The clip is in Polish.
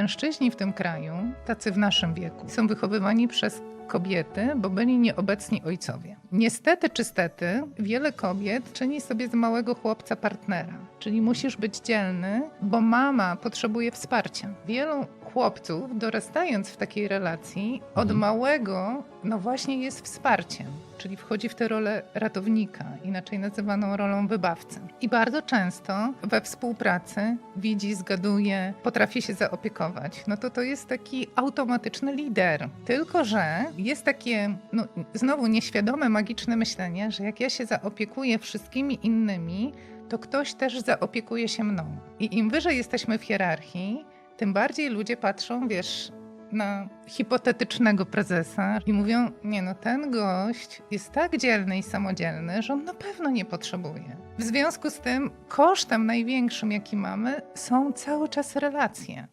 Mężczyźni w tym kraju, tacy w naszym wieku, są wychowywani przez kobiety, bo byli nieobecni ojcowie. Niestety czy stety, wiele kobiet czyni sobie z małego chłopca partnera, czyli musisz być dzielny, bo mama potrzebuje wsparcia. Wielu chłopców, dorastając w takiej relacji, od Mhm. małego, no właśnie jest wsparciem, czyli wchodzi w tę rolę ratownika, inaczej nazywaną rolą wybawcy. I bardzo często we współpracy widzi, zgaduje, potrafi się zaopiekować. No to to jest taki automatyczny lider. Tylko, że jest takie, no, znowu nieświadome, magiczne myślenie, że jak ja się zaopiekuję wszystkimi innymi, to ktoś też zaopiekuje się mną. I im wyżej jesteśmy w hierarchii, tym bardziej ludzie patrzą, wiesz, na hipotetycznego prezesa i mówią: Nie, no ten gość jest tak dzielny i samodzielny, że on na pewno nie potrzebuje. W związku z tym, kosztem największym, jaki mamy, są cały czas relacje.